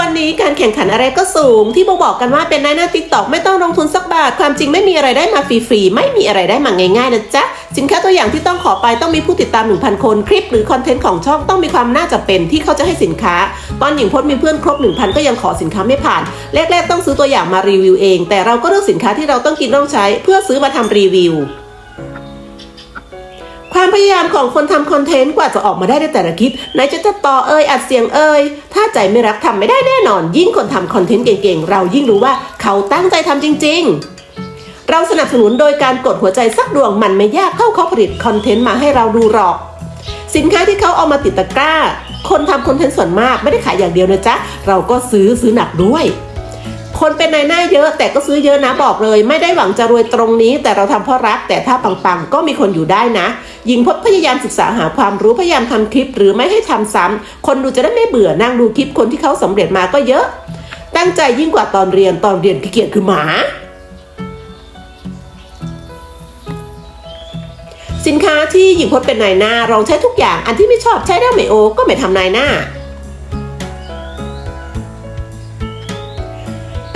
วันนี้การแข่งขันอะไรก็สูง ที่บอกบอกกันว่าเป็นนายหน้าติ๊กตอกไม่ต้องลงทุนสักบาท ความจริงไม่มีอะไรได้มาฟรีๆ ไม่มีอะไรได้มาง่ายๆนะจ๊ะ สินค้าตัวอย่างที่ต้องขอไปต้องมีผู้ติดตาม 1,000 คน คลิปหรือคอนเทนต์ของช่องต้องมีความน่าจะเป็นที่เขาจะให้สินค้า ตอนหญิงพจน์มีเพื่อนครบ 1,000 ก็ยังขอสินค้าไม่ผ่าน แรกๆต้องซื้อตัวอย่างมารีวิวเอง แต่เราก็เลือกสินค้าที่เราต้องกินต้องใช้ เพื่อซื้อมาทำรีวิว ความพยายามของคนทำคอนเทนต์กว่าจะออกมาได้ในแต่ละคลิปไหนจะตัดต่อเอ่ยอัดเสียงเอ่ยถ้าใจไม่รักทำไม่ได้แน่นอน ยิ่งคนทำคอนเทนต์เก่งๆ เรายิ่งรู้ว่าเขาตั้งใจทำจริง ๆเราสนับสนุนโดยการกดหัวใจสักดวงมันไม่ยากเข้าเขาผลิตคอนเทนต์มาให้เราดูหรอก สินค้าที่เขาเอามาติดตะกร้า คนทำคอนเทนต์ส่วนมากไม่ได้ขายอย่างเดียวนะจ๊ะ เราก็ซื้อซื้อหนักด้วย คนเป็นนายหน้าเยอะ แต่ก็ซื้อเยอะนะบอกเลย ไม่ได้หวังจะรวยตรงนี้ แต่เราทำเพราะรัก แต่ถ้าปังๆก็มีคนอยู่ได้นะหญิงพจน์พยายามศึกษาหาความรู้พยายามทำคลิป หรือไม่ให้ทำซ้ำคนดูจะได้ไม่เบื่อนั่งดูคลิปคนที่เขาสำเร็จมาก็เยอะ ตั้งใจยิ่งกว่าตอนเรียนตอนเรียนขี้เกียจคือหมาสินค้าที่หญิงพจน์เป็นนายหน้าเราใช้ทุกอย่างอันที่ไม่ชอบใช้ได้ไม่โอ ก็ไม่ทำนายหน้า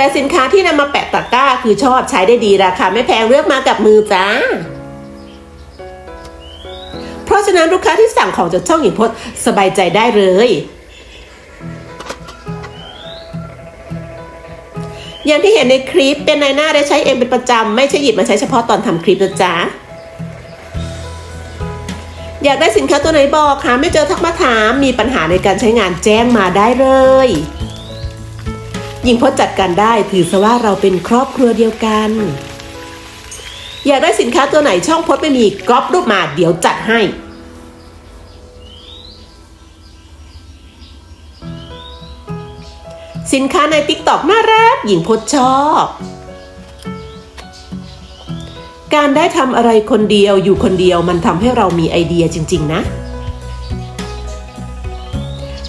แต่สินค้าที่นำมาแปะตะกร้าคือชอบใช้ได้ดีราคาไม่แพงเลือกมากับมือจ้า เพราะฉะนั้นลูกค้าที่สั่งของจากช่องหญิงพจน์สบายใจได้เลย อย่างที่เห็นในคลิปเป็นนายหน้าได้ใช้เองเป็นประจำ ไม่ใช่หยิบมาใช้เฉพาะตอนทำคลิปนะจ๊ะอยากได้สินค้าตัวไหนบอกหาไม่เจอทักมาถามมีปัญหาในการใช้งานแจ้งมาได้เลย หญิงพจน์จัดการได้ถือซะว่าเราเป็นครอบครัวเดียวกัน อยากได้สินค้าตัวไหนช่องพจน์ไม่มีกรอบรูปมาเดี๋ยวจัดให้สินค้าใน t ิ k t o k น่ารักหญิงพจน์ชอบ การได้ทำอะไรคนเดียวอยู่คนเดียวมันทำให้เรามีไอเดียจริง ๆ นะ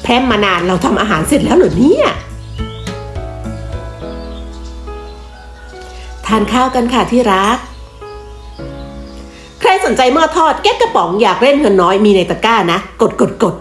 แพรมมานานเราทำอาหารเสร็จแล้วเหรอเนี่ย ทานข้าวกันค่ะที่รัก ใครสนใจหม้อทอดแก๊กกระป๋องอยากเล่นเงินน้อยมีในตะกร้านะ กดกดกด